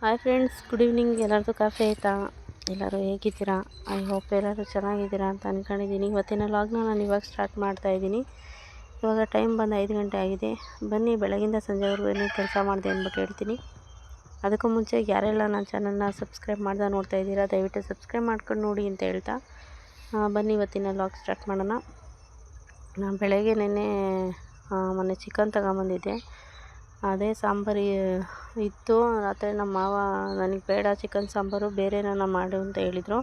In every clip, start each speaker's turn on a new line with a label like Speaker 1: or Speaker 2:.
Speaker 1: Hi friends good evening ಎಲ್ಲರದು coffee ಆಯಿತಾ ಎಲ್ಲರೂ ಹೇಗಿದ್ದೀರಾ? ಐ ಹೋಪ್ ಎಲ್ಲರೂ ಚೆನ್ನಾಗಿದ್ದೀರಾ ಅಂತ ಅಂದ್ಕೊಂಡಿದ್ದೀನಿ ಇವತ್ತಿನ ಲಾಗ್ನ ನಾನು ಇವಾಗ ಸ್ಟಾರ್ಟ್ ಮಾಡ್ತಾ ಇದ್ದೀನಿ. ಇವಾಗ ಟೈಮ್ ಬಂದು ಐದು ಗಂಟೆ ಆಗಿದೆ. ಬನ್ನಿ, ಬೆಳಗಿಂದ ಸಂಜೆವರೆಗೂ ಏನೇನು ಕೆಲಸ ಮಾಡಿದೆ ಅಂದ್ಬಿಟ್ಟು ಹೇಳ್ತೀನಿ. ಅದಕ್ಕೂ ಮುಂಚೆ ಯಾರೆಲ್ಲ ನನ್ನ ಚಾನಲ್ನ ಸಬ್ಸ್ಕ್ರೈಬ್ ಮಾಡ್ದೆ ನೋಡ್ತಾ ಇದ್ದೀರಾ, ದಯವಿಟ್ಟು ಸಬ್ಸ್ಕ್ರೈಬ್ ಮಾಡ್ಕೊಂಡು ನೋಡಿ ಅಂತ ಹೇಳ್ತಾ. ಬನ್ನಿ, ಇವತ್ತಿನ ಲಾಗ್ ಸ್ಟಾರ್ಟ್ ಮಾಡೋಣ. ನಾನು ಬೆಳಗ್ಗೆ ನೆನ್ನೆ ಮೊನ್ನೆ ಚಿಕನ್ ತಗೊಂಬಂದಿದ್ದೆ. ಅದೇ ಸಾಂಬಾರು ಇತ್ತು. ರಾತ್ರಿ ನಮ್ಮ ಮಾವ, ನನಗೆ ಬೇಡ ಚಿಕನ್ ಸಾಂಬಾರು, ಬೇರೆ ನಾನು ಮಾಡು ಅಂತ ಹೇಳಿದರು.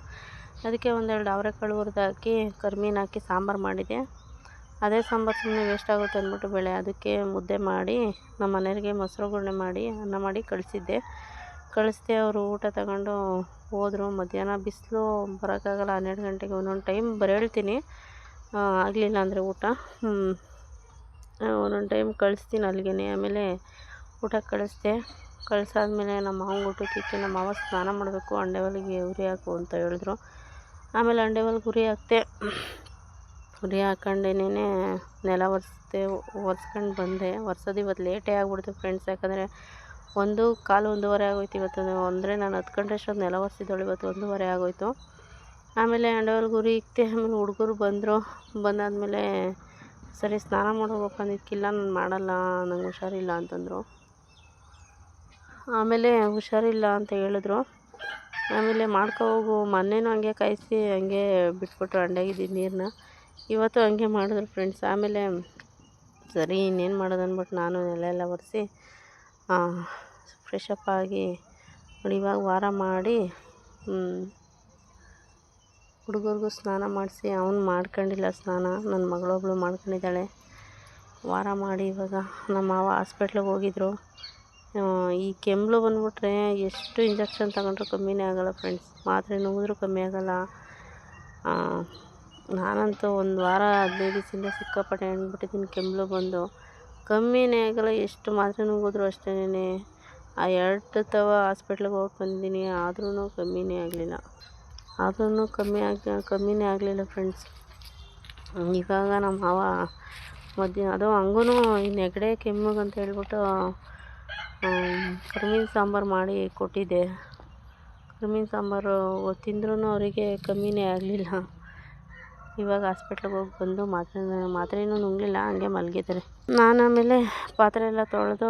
Speaker 1: ಅದಕ್ಕೆ ಒಂದೆರಡು ಅವರೆಕಾಳು ಹುರಿದು ಹಾಕಿ ಕರ್ಮೀನು ಹಾಕಿ ಸಾಂಬಾರು ಮಾಡಿದೆ. ಅದೇ ಸಾಂಬಾರು ಸುಮ್ಮನೆ ವೇಸ್ಟ್ ಆಗುತ್ತೆ ಅಂದ್ಬಿಟ್ಟು ಬೇಳೆ. ಅದಕ್ಕೆ ಮುದ್ದೆ ಮಾಡಿ, ನಮ್ಮ ಮನೆಯವ್ರಿಗೆ ಮೊಸರು ಗುಳ್ಳೆ ಮಾಡಿ, ಅನ್ನ ಮಾಡಿ ಕಳಿಸಿದ್ದೆ. ಕಳಿಸ್ದೆ, ಅವರು ಊಟ ತಗೊಂಡು ಹೋದರು. ಮಧ್ಯಾಹ್ನ ಬಿಸಿಲು ಬರೋಕ್ಕಾಗಲ್ಲ, ಹನ್ನೆರಡು ಗಂಟೆಗೆ ಒಂದೊಂದು ಟೈಮ್ ಬರೇಳ್ತೀನಿ ಆಗಲಿಲ್ಲ ಅಂದರೆ ಊಟ. ಒಂದೊಂದು ಟೈಮ್ ಕಳಿಸ್ತೀನಿ ಅಲ್ಲಿಗೇ ಆಮೇಲೆ ಊಟಕ್ಕೆ ಕಳಿಸ್ದೆ. ಕಳ್ಸಾದ್ಮೇಲೆ ನಮ್ಮ ಮಾವಂಗೆ ಊಟಕ್ಕೆ ಇಕ್ಕಿ ನಮ್ಮ ಮಾವ ಸ್ನಾನ ಮಾಡಬೇಕು, ಹಂಡೆ ಒಲೆಗೆ ಉರಿ ಹಾಕು ಅಂತ ಹೇಳಿದ್ರು. ಆಮೇಲೆ ಹಂಡೆ ಒಲೆಗೆ ಉರಿ ಹಾಕ್ತೆ ಉರಿ ಹಾಕೊಂಡೇನೆ ನೆಲ ಒರೆಸ್ದೆ, ಒರೆಸ್ಕೊಂಡು ಬಂದೆ. ಒರ್ಸೋದು ಇವತ್ತು ಲೇಟೇ ಆಗ್ಬಿಡ್ತು ಫ್ರೆಂಡ್ಸ್ ಯಾಕಂದರೆ ಒಂದು ಕಾಲು ಒಂದೂವರೆ ಆಗೋಯ್ತು ಇವತ್ತು. ಅಂದರೆ ನಾನು ಹತ್ತು ಗಂಟೆ ಅಷ್ಟೊತ್ತು ನೆಲ ಒರೆಸಿದ್ದಳು ಇವತ್ತು ಒಂದೂವರೆ ಆಗೋಯ್ತು. ಆಮೇಲೆ ಹಂಡೆ ಒಲೆಗೆ ಉರಿ ಇಕ್ತೆ ಆಮೇಲೆ ಹುಡುಗರು ಬಂದರು. ಬಂದಾದಮೇಲೆ ಸರಿ, ಸ್ನಾನ ಮಾಡೋಗಪ್ಪ ಅಂದಿದ್ದಕ್ಕಿಲ್ಲ ನಾನು ಮಾಡಲ್ಲ, ನಂಗೆ ಹುಷಾರಿಲ್ಲ ಅಂತಂದರು. ಆಮೇಲೆ ಹುಷಾರಿಲ್ಲ ಅಂತ ಹೇಳಿದ್ರು. ಆಮೇಲೆ ಮಾಡ್ಕೊ ಹೋಗು, ಮೊನ್ನೆನೂ ಹಂಗೆ ಕಾಯಿಸಿ, ಹಂಗೆ ಬಿಟ್ಬಿಟ್ರು ಅಂಡಾಗಿದ್ದಿದ್ದು ನೀರನ್ನ ಇವತ್ತು ಹಂಗೆ ಮಾಡಿದ್ರು ಫ್ರೆಂಡ್ಸ್ ಆಮೇಲೆ, ಸರಿ, ಇನ್ನೇನು ಮಾಡೋದು ಅಂದ್ಬಿಟ್ಟು ನಾನು ನೆಲ ಎಲ್ಲ ಒರೆಸಿ ಫ್ರೆಶ್ ಅಪ್ ಆಗಿ, ನೋಡಿ, ಇವಾಗ ವಾರ ಮಾಡಿ ಹುಡುಗರಿಗೂ ಸ್ನಾನ ಮಾಡಿಸಿ, ಅವ್ನು ಮಾಡ್ಕೊಂಡಿಲ್ಲ ಸ್ನಾನ. ನನ್ನ ಮಗಳೊಬ್ಳು ಮಾಡ್ಕೊಂಡಿದ್ದಾಳೆ. ವಾರ ಮಾಡಿ ಇವಾಗ ನಮ್ಮ ಮಾವ ಹಾಸ್ಪಿಟ್ಲಿಗೆ ಹೋಗಿದ್ರು. ಈ ಕೆಮ್ಮಲು ಬಂದ್ಬಿಟ್ರೆ ಎಷ್ಟು ಇಂಜೆಕ್ಷನ್ ತಗೊಂಡ್ರೂ ಕಮ್ಮಿನೇ ಆಗೋಲ್ಲ ಫ್ರೆಂಡ್ಸ್. ಮಾತ್ರೆ ನುಂಗಿದ್ರೂ ಕಮ್ಮಿ ಆಗೋಲ್ಲ. ನಾನಂತೂ ಒಂದು ವಾರ ಹದಿನೈದು ದಿವಸದಿಂದ ಸಿಕ್ಕಾಪಟ್ಟೆ ಅಂದ್ಬಿಟ್ಟಿದ್ದೀನಿ ಕೆಮ್ಮಲು ಬಂದು. ಕಮ್ಮಿನೇ ಆಗಲ್ಲ, ಎಷ್ಟು ಮಾತ್ರೆ ನುಂಗಿದ್ರು ಅಷ್ಟೇ ಆ, ಎರಡು ತವ ಹಾಸ್ಪಿಟ್ಲಿಗೆ ಹೋಗಿ ಬಂದಿದ್ದೀನಿ ಆದ್ರೂ ಕಮ್ಮಿನೇ ಆಗಲಿಲ್ಲ. ಆದ್ರೂ ಕಮ್ಮಿ ಆಗಿ, ಕಮ್ಮಿನೇ ಆಗಲಿಲ್ಲ ಫ್ರೆಂಡ್ಸ್ ಇವಾಗ ನಮ್ಮ ಮಾವ ಮಧ್ಯ ಅದು ಹಂಗೂ ಈ ನೆಗಡೆ ಅಂತ ಹೇಳ್ಬಿಟ್ಟು ಕರ್ಮಿನ ಸಾಂಬಾರು ಮಾಡಿ ಕೊಟ್ಟಿದ್ದೆ. ಕರ್ಮಿನ ಸಾಂಬಾರು ತಿಂದ್ರೂ ಅವರಿಗೆ ಕಮ್ಮಿನೇ ಆಗಲಿಲ್ಲ. ಇವಾಗ ಹಾಸ್ಪಿಟ್ಲಿಗೆ ಹೋಗಿ ಬಂದು ಮಾತ್ರೆ, ಮಾತ್ರೆನೂ ನುಂಗಲಿಲ್ಲ, ಹಂಗೆ ಮಲಗಿದ್ದಾರೆ. ನಾನು ಆಮೇಲೆ ಪಾತ್ರೆ ಎಲ್ಲ ತೊಳೆದು,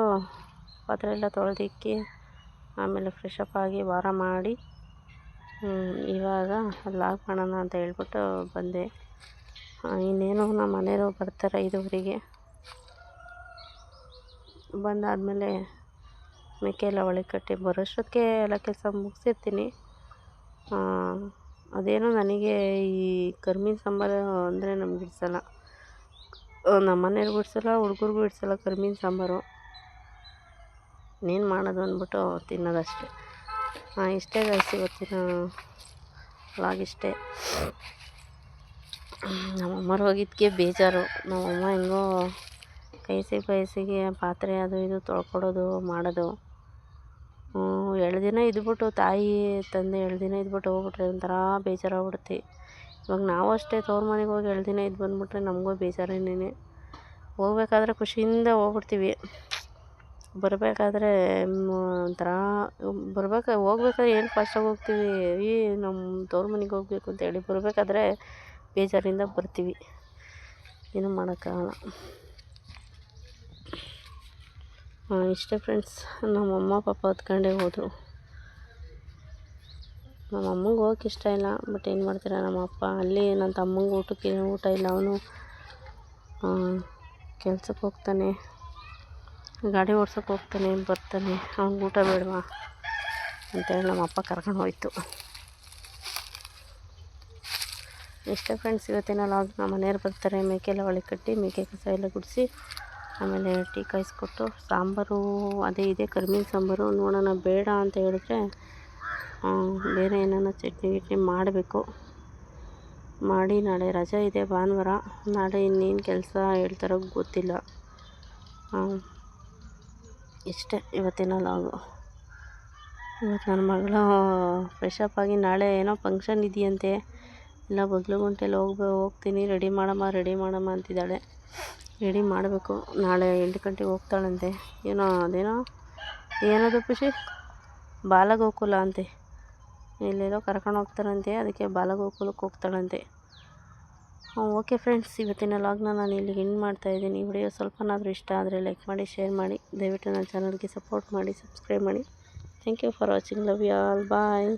Speaker 1: ಪಾತ್ರೆ ಎಲ್ಲ ತೊಳೆದಿಕ್ಕಿ, ಆಮೇಲೆ ಫ್ರೆಶ್ ಅಪ್ ಆಗಿ ವಾರ ಮಾಡಿ ಇವಾಗ ಲಾಗ್ ಮಾಡೋಣ ಅಂತ ಹೇಳ್ಬಿಟ್ಟು ಬಂದೆ. ಇನ್ನೇನು ನಮ್ಮ ಮನೆಯವರು ಬರ್ತಾರೆ ಐದುವರೆಗೆ. ಬಂದಾದಮೇಲೆ ಮೇಕೆ ಎಲ್ಲ ಒಳಗೆ ಕಟ್ಟಿ ಬರೋಷ್ಟೊತ್ತಿಗೆ ಎಲ್ಲ ಕೆಲಸ ಮುಗಿಸಿರ್ತೀನಿ. ಅದೇನೋ ನನಗೆ ಈ ಕರ್ಮಿನ ಸಾಂಬಾರು ಅಂದರೆ ನಮ್ಗೆ ಹಿಡ್ಸಲ್ಲ ನಮ್ಮ ಮನೆಯವ್ರಿಗೂ ಹಿಡ್ಸಲ್ಲ ಹುಡುಗರಿಗೂ ಹಿಡ್ಸಲ್ಲ ಕರ್ಮಿನ ಸಾಂಬಾರು ಇನ್ನೇನು ಮಾಡೋದು ಅಂದ್ಬಿಟ್ಟು ತಿನ್ನೋದಷ್ಟೇ. ಇಷ್ಟೇ ಗೈಸ್ ಇವತ್ತಿನ ಲಾಗಿಷ್ಟೇ ಇಷ್ಟೇ. ನಮ್ಮಮ್ಮರು ಹೋಗಿದ್ದಕ್ಕೆ ಬೇಜಾರು. ನಮ್ಮಮ್ಮ ಹೆಂಗೋ ಕೈಸಿ ಬಯಸಿಗೆ ಪಾತ್ರೆ ಅದು ಇದು ತೊಳ್ಕೊಡೋದು, ಮಾಡೋದು. ಎರಡು ದಿನ ಇದ್ಬಿಟ್ಟು ತಾಯಿ ತಂದೆ ಎರಡು ದಿನ ಇದ್ಬಿಟ್ಟು ಹೋಗ್ಬಿಟ್ರೆ ಒಂಥರ ಬೇಜಾರಾಗ್ಬಿಡುತ್ತೆ. ಇವಾಗ ನಾವು ಅಷ್ಟೇ ತವ್ರ ಮನೆಗೆ ಹೋಗಿ ಎರಡು ದಿನ ಇದ್ದು ಬಂದುಬಿಟ್ರೆ ನಮಗೂ ಬೇಜಾರೇನೇ ಹೋಗ್ಬೇಕಾದ್ರೆ ಖುಷಿಯಿಂದ ಹೋಗ್ಬಿಡ್ತೀವಿ. ಬರಬೇಕಾದ್ರೆ ಒಂಥರ ಬರ್ಬೇಕಾ, ಹೋಗ್ಬೇಕಾದ್ರೆ ಏನು ಫಾಸ್ಟಾಗಿ ಹೋಗ್ತೀವಿ, ಈ ನಮ್ಮ ತವ್ರ ಮನೆಗೆ ಹೋಗ್ಬೇಕು ಅಂತೇಳಿ ಬರಬೇಕಾದ್ರೆ ಬೇಜಾರಿಂದ ಬರ್ತೀವಿ. ಏನೂ ಮಾಡೋಕ್ಕಾಗಲ್ಲ. ಇಷ್ಟೇ ಫ್ರೆಂಡ್ಸ್ ನಮ್ಮಮ್ಮ ಪಾಪ ಹೊತ್ಕೊಂಡೇ ಹೋದರು. ನಮ್ಮ ಅಮ್ಮಂಗೆ ಹೋಗಕ್ಕೆ ಇಷ್ಟ ಇಲ್ಲ ಬಟ್ ಏನು ಮಾಡ್ತೀರ, ನಮ್ಮ ಅಪ್ಪ ಅಲ್ಲಿ ನನ್ನ ತಮ್ಮಂಗೆ ಊಟಕ್ಕೆ ಊಟ ಇಲ್ಲ, ಅವನು ಕೆಲ್ಸಕ್ಕೆ ಹೋಗ್ತಾನೆ. ಗಾಡಿ ಓಡ್ಸೋಕೆ ಹೋಗ್ತಾನೆ, ಬರ್ತಾನೆ. ಅವ್ನಿಗೆ ಊಟ ಬೇಡವಾ? ಅಂತೇಳಿ ನಮ್ಮ ಅಪ್ಪ ಕರ್ಕೊಂಡು ಹೋಯ್ತು. ಇಷ್ಟೇ ಫ್ರೆಂಡ್ಸ್ ಇವತ್ತಿನ ಲಾಗ್ ನಮ್ಮ ಮನೆಯವ್ರು ಬರ್ತಾರೆ ಮೇಕೆ ಎಲ್ಲ ಒಳಗೆ ಕಟ್ಟಿ ಮೇಕೆ ಕಸ ಎಲ್ಲ ಗುಡಿಸಿ, ಆಮೇಲೆ ಟೀ ಕಾಯಿಸ್ಕೊಟ್ಟು, ಸಾಂಬಾರು ಅದೇ ಇದೆ ಕರ್ಮೀನು ಸಾಂಬಾರು, ನೋಡೋಣ ಬೇಡ ಅಂತ ಹೇಳಿದ್ರೆ ಬೇರೆ ಏನಾನ ಚಟ್ನಿ ಗಿಟ್ನಿ ಮಾಡಬೇಕು. ಮಾಡಿ ನಾಳೆ ರಜೆ ಇದೆ ಭಾನುವಾರ. ನಾಳೆ ಇನ್ನೇನು ಕೆಲಸ ಹೇಳ್ತಾರೋ ಗೊತ್ತಿಲ್ಲ. ಇಷ್ಟೇ ಇವತ್ತಿನ ಲಾಗು. ಇವತ್ತು ನನ್ನ ಮಗಳು ಫ್ರೆಶಪ್ ಆಗಿ ನಾಳೆ ಏನೋ ಫಂಕ್ಷನ್ ಇದೆಯಂತೆ. ಇಲ್ಲ ಬಗ್ಲುಗುಂಟೆಲಿ ಹೋಗ್ಬೇ, ಹೋಗ್ತೀನಿ. ರೆಡಿ ಮಾಡಮ್ಮ ರೆಡಿ ಮಾಡಮ್ಮ ಅಂತಿದ್ದಾಳೆ. ರೆಡಿ ಮಾಡಬೇಕು. ನಾಳೆ ಎಂಟು ಗಂಟೆಗೆ ಹೋಗ್ತಾಳಂತೆ. ಏನೋ, ಅದೇನೋ, ಏನದು ಖುಷಿ? ಬಾಲಗೋಕುಲ ಅಂತೆ. ಎಲ್ಲೆಲ್ಲೋ ಕರ್ಕೊಂಡು ಹೋಗ್ತಾರಂತೆ ಅದಕ್ಕೆ ಬಾಲಗೋಕುಲಕ್ಕೆ ಹೋಗ್ತಾಳಂತೆ. ಓಕೆ ಫ್ರೆಂಡ್ಸ್ ಇವತ್ತಿನ ಲಾಗ್ನ ನಾನು ಇಲ್ಲಿ ಎಂಡ್ ಮಾಡ್ತಾಯಿದ್ದೀನಿ ವಿಡಿಯೋ ಸ್ವಲ್ಪನಾದರೂ ಇಷ್ಟ ಆದರೆ ಲೈಕ್ ಮಾಡಿ ಶೇರ್ ಮಾಡಿ. ದಯವಿಟ್ಟು ನನ್ನ ಚಾನಲ್ಗೆ ಸಪೋರ್ಟ್ ಮಾಡಿ ಸಬ್ಸ್ಕ್ರೈಬ್ ಮಾಡಿ. Thank you for watching love you all bye